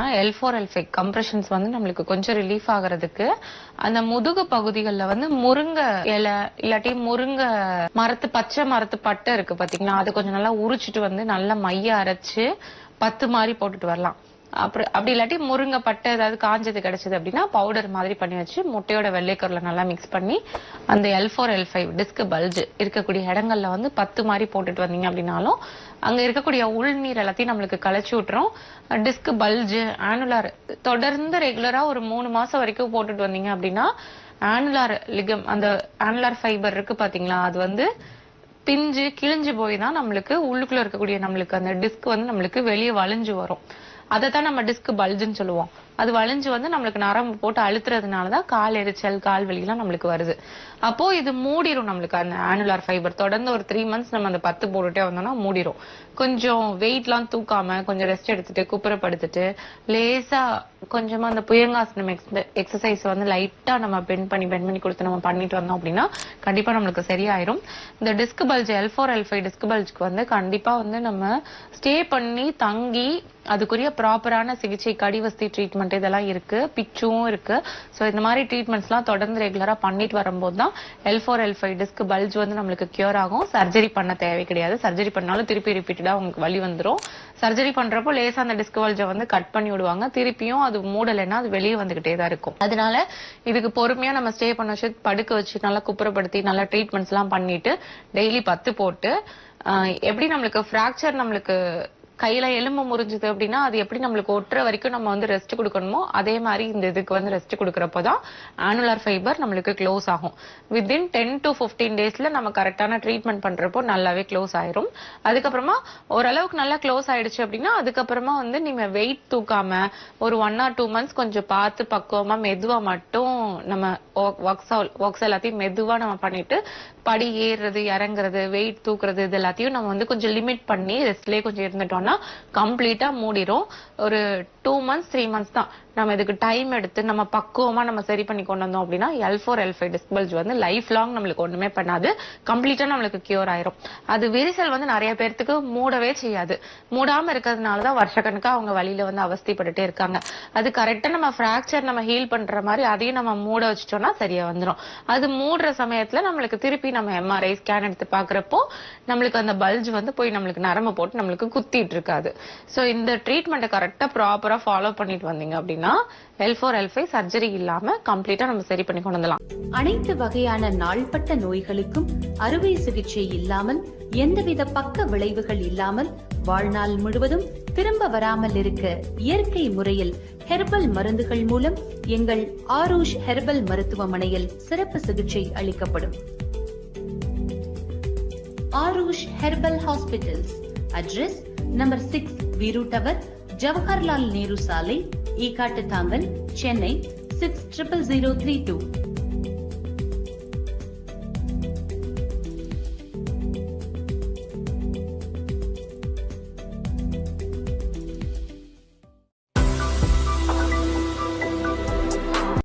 L four L five compressions வந்து நம்மளுக்கு கொஞ்சம் ரிலீஃப் ஆகுறதுக்கு அந்த முதுகு பகுதிகளில் வந்து முருங்கை இலை இல்லாட்டி முருங்கை மரத்து பச்சை மரத்து பட்டை இருக்கு பாத்தீங்களா? அதை கொஞ்சம் நல்லா உரிச்சிட்டு வந்து நல்லா மைய அரைச்சு பத்து மாதிரி போட்டுட்டு வரலாம். அப்புறம் அப்படி இல்லாட்டி முருங்கைப்பட்டை ஏதாவது காஞ்சது கிடைச்சது அப்படின்னா பவுடர் மாதிரி பண்ணி வச்சு முட்டையோட வெள்ளைக்கருல நல்லா மிக்ஸ் பண்ணி அந்த L four L five disc bulge இருக்கக்கூடிய இடங்கள்ல வந்து பத்து மாதிரி போட்டுட்டு வந்தீங்க அப்படின்னாலும் அங்க இருக்கக்கூடிய உள்நீர் எல்லாத்தையும் நம்மளுக்கு களைச்சி விட்டுரும். டிஸ்க் பல்ஜ் ஆனுலார் தொடர்ந்து ரெகுலரா ஒரு மூணு மாசம் வரைக்கும் போட்டுட்டு வந்தீங்க அப்படின்னா ஆனுலார் லிகம் அந்த ஆனுலார் ஃபைபர் இருக்கு பாத்தீங்களா? அது வந்து பிஞ்சு கிழிஞ்சு போய் தான் நம்மளுக்கு உள்ளுக்குள்ள இருக்கக்கூடிய நம்மளுக்கு அந்த டிஸ்க் வந்து நம்மளுக்கு வெளியே வளைஞ்சு வரும். அதை தான் நம்ம டிஸ்க் பல்ஜுன்னு சொல்லுவோம். அது வளைஞ்சு வந்து நம்மளுக்கு நரம்பு போட்டு அழுத்துறதுனால தான் கால் எரிச்சல் கால் வலிலாம் நம்மளுக்கு வருது. அப்போ இது மூடிரும் நம்மளுக்கு. அந்த ஆனுலார் ஃபைபர் தொடர்ந்து ஒரு த்ரீ மந்த்ஸ் நம்ம அந்த பத்து போட்டுட்டே வந்தோம்னா மூடிரும். கொஞ்சம் வெயிட்லாம் தூக்காம கொஞ்சம் ரெஸ்ட் எடுத்துட்டு குப்புறப்படுத்துட்டு லேசா கொஞ்சமா அந்த புயங்காசனம் எக்ஸசைஸ் வந்து லைட்டா நம்ம பெண்ட் பண்ணி பெண்ட் பண்ணி கொடுத்து நம்ம பண்ணிட்டு வந்தோம் அப்படின்னா கண்டிப்பா நம்மளுக்கு சரியாயிரும். இந்த disc bulge L four L five disc பல்ஜ்க்கு வந்து கண்டிப்பா வந்து நம்ம ஸ்டே பண்ணி தங்கி அதுக்குரிய ப்ராப்பரான சிகிச்சை கடிவஸ்தி ட்ரீட்மெண்ட் இதெல்லாம் இருக்கு. பிச்சும் இருக்கு. ஸோ இந்த மாதிரி ட்ரீட்மெண்ட்ஸ்லாம் தொடர்ந்து ரெகுலரா பண்ணிட்டு வரும்போது தான் L four L five disc bulge வந்து நம்மளுக்கு கியூர் ஆகும். சர்ஜரி பண்ண தேவை கிடையாது. சர்ஜரி பண்ணாலும் திருப்பி ரிப்பீட்டடா உங்களுக்கு வலி வந்துடும் சர்ஜரி பண்றப்போ லேசா அந்த டிஸ்க் பல்ஜை வந்து கட் பண்ணி விடுவாங்க. திருப்பியும் அது மூடலைன்னா அது வெளியே வந்துகிட்டே தான் இருக்கும். அதனால இதுக்கு பொறுமையா நம்ம ஸ்டே பண்ண வச்சு படுக்க வச்சு நல்லா குப்புறப்படுத்தி நல்லா ட்ரீட்மெண்ட்ஸ் எல்லாம் பண்ணிட்டு டெய்லி பத்து போட்டு எப்படி நம்மளுக்கு ஃப்ராக்சர் நம்மளுக்கு கையில எலும்பு முறிஞ்சுது அப்படின்னா அது எப்படி நம்மளுக்கு ஒட்டுற வரைக்கும் நம்ம வந்து ரெஸ்ட் கொடுக்கணுமோ அதே மாதிரி இந்த இதுக்கு வந்து ரெஸ்ட் கொடுக்குறப்போ தான் ஆனுலர் ஃபைபர் நம்மளுக்கு க்ளோஸ் ஆகும். வித்தின் டென் டு ஃபிஃப்டீன் டேஸ்ல நம்ம கரெக்டான ட்ரீட்மெண்ட் பண்றப்போ நல்லாவே க்ளோஸ் ஆயிரும். அதுக்கப்புறமா ஓரளவுக்கு நல்லா க்ளோஸ் ஆயிடுச்சு அப்படின்னா அதுக்கப்புறமா வந்து நீங்க வெயிட் தூக்காம ஒரு ஒன் ஆர் டூ மந்த்ஸ் கொஞ்சம் பார்த்து பக்குவமா மெதுவா மட்டும் நம்ம ஒர்க்ஸ் ஒர்க்ஸ் எல்லாத்தையும் மெதுவா நம்ம பண்ணிட்டு படி ஏறுறது இறங்குறது வெயிட் தூக்குறது இது எல்லாத்தையும் நம்ம வந்து கொஞ்சம் லிமிட் பண்ணி ரெஸ்ட்லயே கொஞ்சம் இருந்துட்டோம்னா கம்ப்ளீட்டா மூடிரும். ஒரு டூ மந்த்ஸ் த்ரீ மந்த்ஸ் தான். நம்ம இதுக்கு டைம் எடுத்து நம்ம பக்குவமா நம்ம சரி பண்ணி கொண்டு வந்தோம் அப்படின்னா L four L five disc bulge வந்து லைஃப் லாங் நம்மளுக்கு ஒண்ணுமே பண்ணாது. கம்ப்ளீட்டா நம்மளுக்கு கியூர் ஆயிரும். அது விரிசல் வந்து நிறைய பேர்த்துக்கு மூடவே செய்யாது. மூடாம இருக்கிறதுனால தான் வருஷக்கணக்கா அவங்க வழியில வந்து அவஸ்திப்பட்டுட்டே இருக்காங்க. அது கரெக்டா நம்ம ஃப்ராக்சர் நம்ம ஹீல் பண்ற மாதிரி அதையும் நம்ம மூட வச்சிட்டோம்னா சரியா வந்துடும் அது மூடுற சமயத்துல நம்மளுக்கு திருப்பி நம்ம எம்ஆர்ஐ ஸ்கேன் எடுத்து பாக்குறப்போ நம்மளுக்கு அந்த பல்ஜ் வந்து போய் நம்மளுக்கு நரம்பு போட்டு நம்மளுக்கு குத்திட்டு இருக்காது ஸோ இந்த ட்ரீட்மெண்ட்டை கரெக்டாக ப்ராப்பராக ஃபாலோ பண்ணிட்டு வந்தீங்க அப்படின்னா L four L five surgery இல்லாம கம்ப்ளீட்டா நம்ம சரி பண்ணி கொண்டு வந்துடலாம். அனைத்து வகையான நாள்பட்ட நோய்களுக்கும் அறுவை சிகிச்சை இல்லாமல் எந்தவித பக்க விளைவுகள் இல்லாமல் வாழ்நாள் முழுவதும் திரும்ப வராமல் இருக்க இயற்கை முறையில் ஹெர்பல் மருந்துகள் மூலம் எங்கள் ஆரூஷ் ஹெர்பல் மருத்துவமனையில் சிறப்பு சிகிச்சை அளிக்கப்படும். Aarush herbal hospitals. Address number six Veeru tower Jawaharlal Nehru சாலை Ekkattuthangal Chennai six triple zero three two